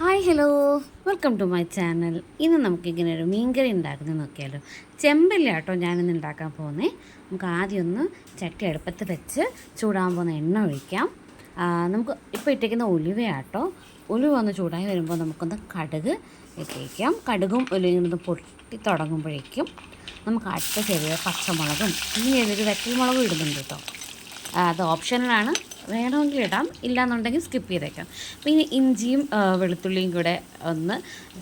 Hi hello. Welcome to my channel. ഇന്ന് നമുക്കിങ്ങനെ ഒരു മീൻകറി ഉണ്ടാക്കുന്നത് നോക്കിയാലോ. ചെമ്പല്ല കേട്ടോ ഞാനിന്ന് ഉണ്ടാക്കാൻ പോകുന്നത് നമുക്ക് ആദ്യം ഒന്ന് ചട്ടി അടുപ്പത്ത് വെച്ച് ചൂടാൻ പോകുന്ന എണ്ണ ഒഴിക്കാം. നമുക്ക് ഇപ്പോൾ ഇട്ടേക്കുന്ന ഒലിവയാട്ടോ ഉലുവ ഒന്ന് ചൂടായി വരുമ്പോൾ നമുക്കൊന്ന് കടുക് ഇട്ടേക്കാം കടുകും ഒന്ന് പൊട്ടി തുടങ്ങുമ്പോഴേക്കും നമുക്ക് അടുത്ത ചെറിയ പച്ചമുളകും ഇനി ഏതൊരു വെറ്റൽമുളകും ഇടുന്നുണ്ട് കേട്ടോ. അത് ഓപ്ഷനിലാണ്. വേണമെങ്കിൽ ഇടാം. ഇല്ലാന്നുണ്ടെങ്കിൽ സ്കിപ്പ് ചെയ്തേക്കാം. പിന്നെ ഇഞ്ചിയും വെളുത്തുള്ളിയും കൂടെ ഒന്ന്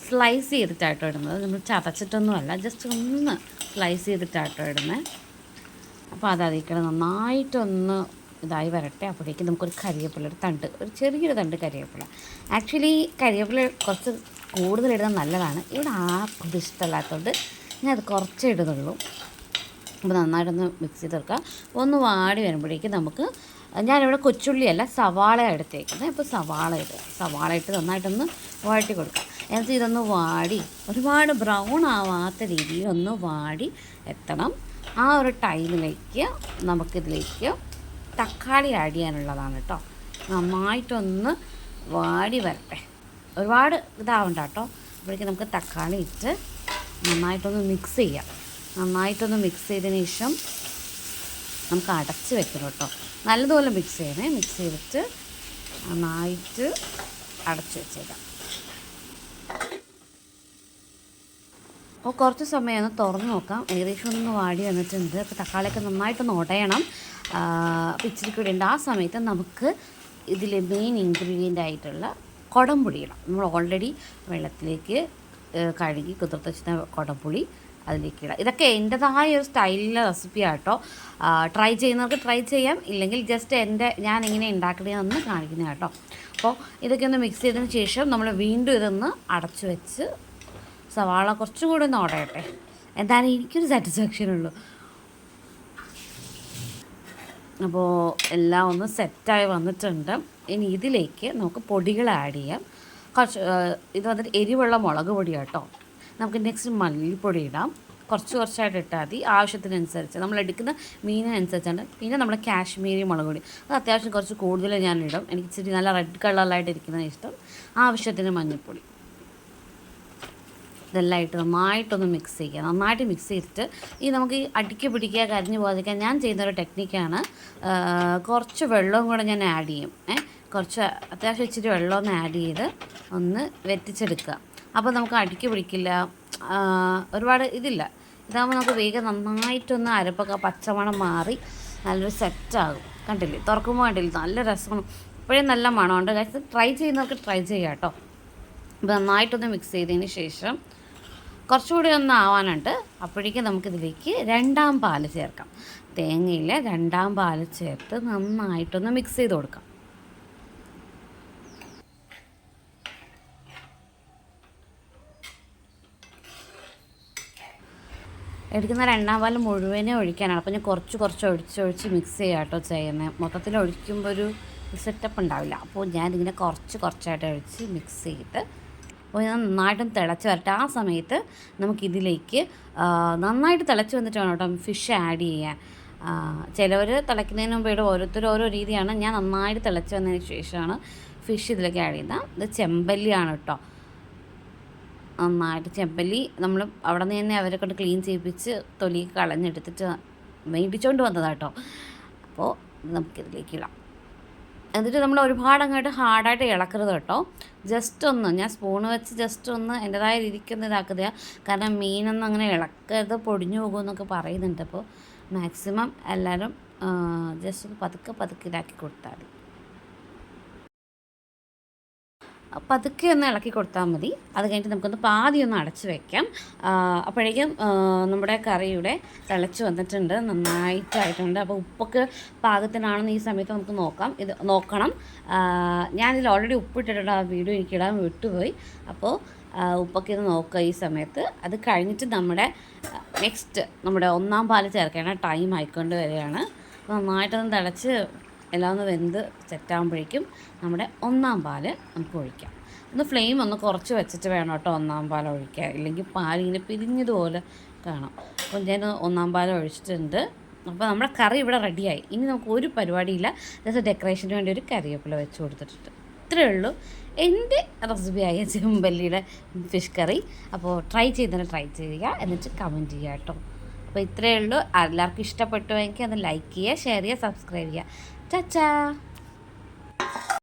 സ്ലൈസ് ചെയ്തിട്ടാട്ടോ ഇടുന്നത്. നമ്മൾ ചതച്ചിട്ടൊന്നുമല്ല ജസ്റ്റ് ഒന്ന് സ്ലൈസ് ചെയ്തിട്ടാട്ടോ ഇടുന്നത് അപ്പോൾ അത് അതിക്കണം നന്നായിട്ടൊന്ന് ഇതായി വരട്ടെ. അപ്പോഴേക്കും നമുക്കൊരു കരിയപ്പിള്ള ഒരു തണ്ട് ഒരു ചെറിയൊരു തണ്ട് കരിവേപ്പില ആക്ച്വലി കരിവേപ്പില കുറച്ച് കൂടുതൽ ഇടുന്നത് നല്ലതാണ്. ഇവിടെ ആർക്കും ഇത് ഇഷ്ടമല്ലാത്തതുകൊണ്ട് ഞാൻ അത് കുറച്ചേ ഇടുന്നുള്ളൂ. അപ്പോൾ നന്നായിട്ടൊന്ന് മിക്സ് ചെയ്ത് വെക്കുക ഒന്ന് വാടി വരുമ്പോഴേക്കും നമുക്ക് ഞാനിവിടെ കൊച്ചുള്ളിയല്ല സവാള എടുത്തേക്കുന്നത്. ഇപ്പോൾ സവാള ഇടുക സവാള ഇട്ട് നന്നായിട്ടൊന്ന് വഴറ്റി കൊടുക്കുക എന്നിട്ട് ഇതൊന്ന് വാടി ഒരുപാട് ബ്രൗൺ ആവാത്ത രീതിയിൽ ഒന്ന് വാടി എത്തണം. ആ ഒരു ടൈമിലേക്ക് നമുക്കിതിലേക്ക് തക്കാളി ആഡ് ചെയ്യാനുള്ളതാണ് കേട്ടോ നന്നായിട്ടൊന്ന് വാടി വരട്ടെ. ഒരുപാട് ഇതാവണ്ട കേട്ടോ അപ്പോഴേക്കും നമുക്ക് തക്കാളി ഇട്ട് നന്നായിട്ടൊന്ന് മിക്സ് ചെയ്യാം. നന്നായിട്ടൊന്ന് മിക്സ് ചെയ്തതിന് ശേഷം നമുക്ക് അടച്ച് വെക്കണം കേട്ടോ നല്ലതുപോലെ മിക്സ് ചെയ്യണേ. മിക്സ് ചെയ്തിട്ട് നന്നായിട്ട് അടച്ച് വെച്ചേക്കാം. അപ്പോൾ കുറച്ച് സമയം ഒന്ന് തുറന്ന് നോക്കാം. ഏകദേശം ഒന്ന് വാടി വന്നിട്ടുണ്ട്. അപ്പോൾ തക്കാളിയൊക്കെ നന്നായിട്ടൊന്ന് ഉടയണം അപ്പോൾ ഇച്ചിരി കൂടി ഉണ്ട്. ആ സമയത്ത് നമുക്ക് ഇതിൽ മെയിൻ ഇൻഗ്രീഡിയന്റ് ആയിട്ടുള്ള കുടംപുളി നമ്മൾ ഓൾറെഡി വെള്ളത്തിലേക്ക് കഴുകി കുതിർത്ത് വെച്ചിരുന്ന കുടംപുളി അതിലേക്ക് ഇടാം. ഇതൊക്കെ എന്റെതായ ഒരു സ്റ്റൈലിലെ റെസിപ്പിയാണ് കേട്ടോ ട്രൈ ചെയ്യുന്നവർക്ക് ട്രൈ ചെയ്യാം. ഇല്ലെങ്കിൽ ജസ്റ്റ് എന്റെ ഞാൻ എങ്ങനെ ഉണ്ടാക്കണമെന്ന് കാണിക്കുന്നത് കേട്ടോ. അപ്പോൾ ഇതൊക്കെ ഒന്ന് മിക്സ് ചെയ്തതിന് ശേഷം നമ്മൾ വീണ്ടും ഇതൊന്ന് അടച്ചു വെച്ച് സവാള കുറച്ചും കൂടി ഒന്ന് ഓടയട്ടെ. എന്തായാലും എനിക്കൊരു സാറ്റിസ്ഫാക്ഷൻ ഉള്ളൂ. അപ്പോൾ എല്ലാം ഒന്ന് സെറ്റായി വന്നിട്ടുണ്ട്. ഇനി ഇതിലേക്ക് നമുക്ക് പൊടികൾ ആഡ് ചെയ്യാം. കുറച്ച് ഇത് വന്നിട്ട് എരിവുള്ള മുളക് പൊടി കേട്ടോ നമുക്ക് നെക്സ്റ്റ് മല്ലിപ്പൊടി ഇടാം. കുറച്ച് കുറച്ചായിട്ട് ഇട്ടാൽ മതി. ആവശ്യത്തിനനുസരിച്ച് നമ്മൾ എടുക്കുന്ന മീനിനനുസരിച്ചാണ്. പിന്നെ നമ്മുടെ കാശ്മീരി മുളക് പൊടി. അത് അത്യാവശ്യം കുറച്ച് കൂടുതൽ ഞാൻ ഇടും. എനിക്ക് ഇച്ചിരി നല്ല റെഡ് കളറിലായിട്ട് ഇരിക്കുന്ന ഇഷ്ടം. ആവശ്യത്തിന് മഞ്ഞൾപ്പൊടി. ഇതെല്ലാം ഇട്ട് നന്നായിട്ടൊന്ന് മിക്സ് ചെയ്യുക. നന്നായിട്ട് മിക്സ് ചെയ്തിട്ട് ഈ നമുക്ക് ഈ അടിക്ക് പിടിക്കുക കരിഞ്ഞു പോകാതിരിക്കാൻ ഞാൻ ചെയ്യുന്ന ഒരു ടെക്നിക്കാണ് കുറച്ച് വെള്ളവും കൂടെ ഞാൻ ആഡ് ചെയ്യും. കുറച്ച് അത്യാവശ്യം ഇച്ചിരി വെള്ളമൊന്ന് ആഡ് ചെയ്ത് ഒന്ന് വെറ്റിച്ചെടുക്കുക അപ്പോൾ നമുക്ക് അടിക്ക് പിടിക്കില്ല. ഒരുപാട് ഇതില്ല. ഇതാകുമ്പോൾ നമുക്ക് വേഗം നന്നായിട്ടൊന്ന് അരപ്പൊക്കെ പച്ചമണം മാറി നല്ലൊരു സെറ്റാകും കണ്ടില്ലേ? തുറക്കുമ്പോൾ കണ്ടില്ലേ? നല്ല രസമാണ്. ഇപ്പോഴേ നല്ല മണമുണ്ട് കാര്യം ട്രൈ ചെയ്യുന്നവർക്ക് ട്രൈ ചെയ്യാം കേട്ടോ. അപ്പോൾ നന്നായിട്ടൊന്ന് മിക്സ് ചെയ്തതിന് ശേഷം കുറച്ചുകൂടി ഒന്ന് ആവാനുണ്ട്. അപ്പോഴേക്കും നമുക്കിതിലേക്ക് രണ്ടാം പാൽ ചേർക്കാം. തേങ്ങയിൽ രണ്ടാം പാൽ ചേർത്ത് നന്നായിട്ടൊന്ന് മിക്സ് ചെയ്ത് കൊടുക്കാം. എടുക്കുന്ന രണ്ടാം പാൽ മുഴുവനെ ഒഴിക്കാനാണ്. അപ്പോൾ ഞാൻ കുറച്ച് കുറച്ച് ഒഴിച്ച് ഒഴിച്ച് മിക്സ് ചെയ്യാം കേട്ടോ ചെയ്യുന്നത് മൊത്തത്തിൽ ഒഴിക്കുമ്പോൾ ഒരു സെറ്റപ്പ് ഉണ്ടാവില്ല. അപ്പോൾ ഞാനിങ്ങനെ കുറച്ച് കുറച്ചായിട്ട് ഒഴിച്ച് മിക്സ് ചെയ്ത് അപ്പോൾ ഞാൻ നന്നായിട്ടും തിളച്ച് വരട്ടെ. ആ സമയത്ത് നമുക്കിതിലേക്ക് നന്നായിട്ട് തിളച്ച് വന്നിട്ട് വേണം കേട്ടോ ഫിഷ് ആഡ് ചെയ്യാൻ. ചിലവർ തിളയ്ക്കുന്നതിന് മുമ്പ് ഇവിടെ ഓരോരുത്തരും ഓരോ രീതിയാണ്. ഞാൻ നന്നായിട്ട് തിളച്ച് വന്നതിന് ശേഷമാണ് ഫിഷ് ഇതിലേക്ക് ആഡ് ചെയ്യുന്നത്. ഇത് ചെമ്പല്ലിയാണ് കേട്ടോ നന്നായിട്ട് ചെമ്പല്ലി നമ്മൾ അവിടെ നിന്ന് തന്നെ അവരെ കൊണ്ട് ക്ലീൻ ചെയ്യിപ്പിച്ച് തൊലി കളഞ്ഞെടുത്തിട്ട് മേടിച്ചുകൊണ്ട് വന്നതാട്ടോ അപ്പോൾ നമുക്കിതിലേക്ക് ഇടാം. എന്നിട്ട് നമ്മൾ ഒരുപാട് അങ്ങോട്ട് ഹാർഡായിട്ട് ഇളക്കരുത് കേട്ടോ ജസ്റ്റ് ഒന്ന് ഞാൻ സ്പൂണ് വെച്ച് ജസ്റ്റ് ഒന്ന് എന്റെതായ രീതിക്ക് ഒന്ന് ഇതാക്കുക കാരണം മീനൊന്നും അങ്ങനെ ഇളക്കരുത് പൊടിഞ്ഞു പോകുമെന്നൊക്കെ പറയുന്നുണ്ട്. അപ്പോൾ മാക്സിമം എല്ലാവരും ജസ്റ്റ് ഒന്ന് പതുക്കെ പതുക്കെ ഇതാക്കി കൊടുത്താൽ മതി. പതുക്കെ ഒന്ന് ഇളക്കി കൊടുത്താൽ മതി. അത് കഴിഞ്ഞിട്ട് നമുക്കൊന്ന് പാതി ഒന്ന് അടച്ച് വെക്കാം. അപ്പോഴേക്കും നമ്മുടെ കറിയുടെ തിളച്ച് വന്നിട്ടുണ്ട്. നന്നായിട്ടായിട്ടുണ്ട്. അപ്പോൾ ഉപ്പൊക്കെ പാകത്തിനാണെന്ന് ഈ സമയത്ത് നമുക്ക് നോക്കാം. ഇത് നോക്കണം. ഞാനിതിൽ ഓൾറെഡി ഉപ്പിട്ടിട്ടുണ്ട് ആ വീഡിയോ എനിക്കിടാൻ വിട്ടുപോയി. അപ്പോൾ ഉപ്പൊക്കെ ഇത് നോക്കുക ഈ സമയത്ത്. അത് കഴിഞ്ഞിട്ട് നമ്മുടെ നെക്സ്റ്റ് നമ്മുടെ ഒന്നാം പാൽ ചേർക്കേണ്ട ടൈം ആയിക്കൊണ്ട് വരികയാണ്. നന്നായിട്ടൊന്ന് തിളച്ച് എല്ലാം ഒന്ന് വെന്ത് സെറ്റാകുമ്പോഴേക്കും നമ്മുടെ ഒന്നാം പാൽ നമുക്ക് ഒഴിക്കാം. ഒന്ന് ഫ്ലെയിം ഒന്ന് കുറച്ച് വെച്ചിട്ട് വേണം കേട്ടോ ഒന്നാം പാൽ ഒഴിക്കാൻ. ഇല്ലെങ്കിൽ പാലിങ്ങനെ പിരിഞ്ഞതുപോലെ കാണാം. അപ്പോൾ ഞാൻ ഒന്നാം പാൽ ഒഴിച്ചിട്ടുണ്ട്. അപ്പോൾ നമ്മുടെ കറി ഇവിടെ റെഡിയായി ഇനി നമുക്ക് ഒരു പരിപാടിയില്ല. ജസ്റ്റ് ഡെക്കറേഷന് വേണ്ടി ഒരു കറിവേപ്പില വെച്ച് കൊടുത്തിട്ടുണ്ട്. ഇത്രയേ ഉള്ളൂ. എന്റെ റെസിപ്പിയായ ചെമ്പല്ലിയുടെ ഫിഷ് കറി അപ്പോൾ ട്രൈ ചെയ്തതിന് ട്രൈ ചെയ്യുക. എന്നിട്ട് കമന്റ് ചെയ്യുക കേട്ടോ. അപ്പോൾ ഇത്രയേ ഉള്ളൂ. എല്ലാവർക്കും ഇഷ്ടപ്പെട്ടുവെങ്കിൽ ഒന്ന് ലൈക്ക് ചെയ്യുക ഷെയർ ചെയ്യുക സബ്സ്ക്രൈബ് ചെയ്യുക. ചച്ചാ